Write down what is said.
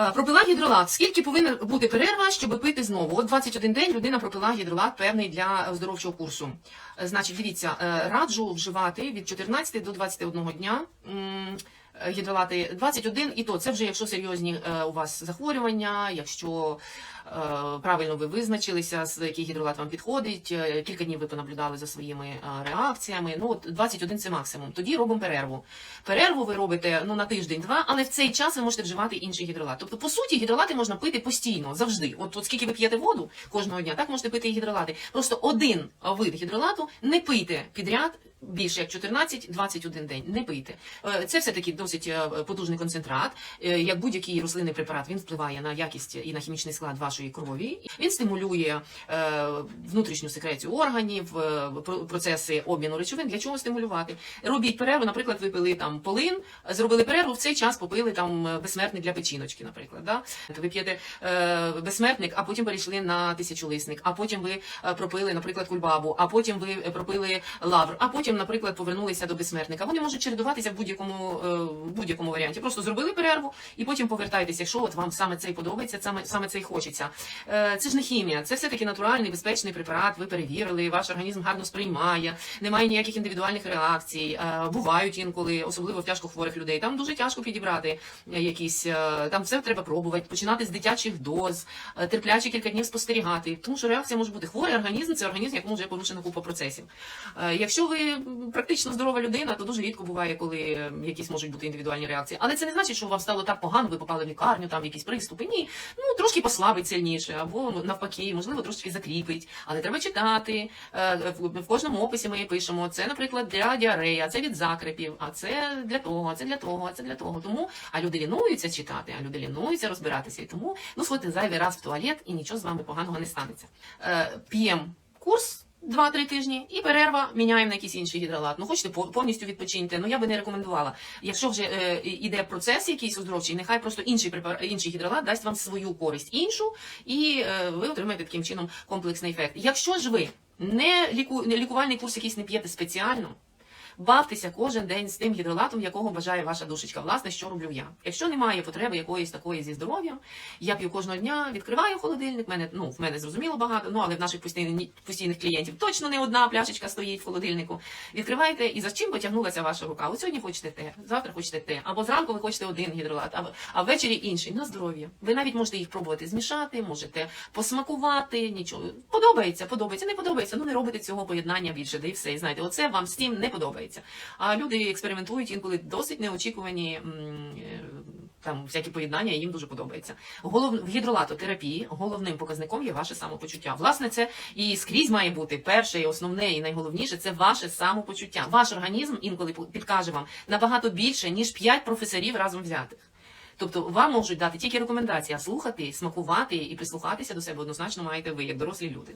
Е, Пропила гідролат. Скільки повинна бути перерва, щоб пити знову? От 21 день людина пропила гідролат певний для оздоровчого курсу. Е, Значить, дивіться, е, раджу вживати від 14 до 21 дня. е, Гідролати 21 і то це вже якщо серйозні е, у вас захворювання, якщо е, правильно ви визначилися, з який гідролат вам підходить, е, кілька днів ви понаблюдали за своїми е, реакціями. Ну от 21 це максимум. Тоді робимо перерву. Перерву ви робите ну на тиждень-два, але в цей час ви можете вживати інший гідролат. Тобто, по суті, гідролати можна пити постійно, завжди. От, от скільки ви п'єте воду кожного дня, так можете пити і гідролати. Просто один вид гідролату не пийте підряд. Більше як 14-21 день не пийте. Е, Це все таки досить е, потужний концентрат. Е, Як будь-який рослинний препарат, він впливає на якість і на хімічний склад вашої крові. Він стимулює е, внутрішню секрецію органів, е, про- процеси обміну речовин. Для чого стимулювати? Робіть перерву, наприклад, ви пили там полин, зробили перерву, в цей час попили там е, безсмертник для печіночки, наприклад. Да? Ви п'єте безсмертник, а потім перейшли на тисячолисник, а потім ви пропили, наприклад, кульбабу, а потім ви пропили лавр, а потім, наприклад, повернулися до безсмертника. Вони можуть чередуватися в будь-якому будь-якому варіанті. Просто зробили перерву і потім повертайтеся, якщо от вам саме цей подобається, саме саме цей хочеться. Е, Це ж не хімія, це все таки натуральний безпечний препарат. Ви перевірили, ваш організм гарно сприймає, немає ніяких індивідуальних реакцій. Е, Бувають інколи, особливо в тяжко хворих людей. Там дуже тяжко підібрати якісь е, там все треба пробувати, починати з дитячих доз, терпляче кілька днів спостерігати. Тому що реакція може бути хворий організм, це організм, якому вже порушено купа процесів. Якщо ви практично здорова людина, то дуже рідко буває, коли якісь можуть бути індивідуальні реакції. Але це не значить, що вам стало так погано, ви попали в лікарню, там якісь приступи. Ні, ну трошки послабить сильніше, або навпаки, можливо, трошки закріпить. Але треба читати. Е, В кожному описі ми пишемо це, наприклад, для діареї, а це від закрепів, а це для того, а це для того, а це для того. Тому а люди лінуються читати, а люди лінуються розбиратися. І тому ну сходите зайвий раз в туалет і нічого з вами поганого не станеться. Е, П'ємо курс. Два-три тижні і перерва міняємо на якийсь інший гідролат. Ну хочете повністю відпочиньте. Ну я би не рекомендувала. Якщо вже е, іде процес якийсь оздоровчий, нехай просто інший препар... інший гідролат дасть вам свою користь іншу, і е, ви отримаєте таким чином комплексний ефект. Якщо ж ви не ліку... лікувальний курс якийсь не п'єте спеціально. Бавтеся кожен день з тим гідролатом, якого бажає ваша душечка. Власне, що роблю я. Якщо немає потреби якоїсь такої зі здоров'ям, я п'ю кожного дня, відкриваю холодильник. Мене ну в мене зрозуміло багато. Ну але в наших постійних постійних клієнтів точно не одна пляшечка стоїть в холодильнику. Відкриваєте і за чим потягнулася ваша рука? От сьогодні хочете те, завтра хочете те, або зранку ви хочете один гідролат, а, а ввечері інший на здоров'я. Ви навіть можете їх пробувати змішати, можете посмакувати. Нічого подобається, подобається, не подобається. Ну не робите цього поєднання більше, де і все. І знаєте, оце вам з тим не подобається. А люди експериментують інколи досить неочікувані е, там всякі поєднання, і їм дуже подобається. Голов... В гідролатотерапії головним показником є ваше самопочуття. Власне, це і скрізь має бути перше, і основне, і найголовніше це ваше самопочуття. Ваш організм інколи підкаже вам набагато більше, ніж 5 професорів разом взятих. Тобто вам можуть дати тільки рекомендації, а слухати, смакувати і прислухатися до себе однозначно маєте ви, як дорослі люди.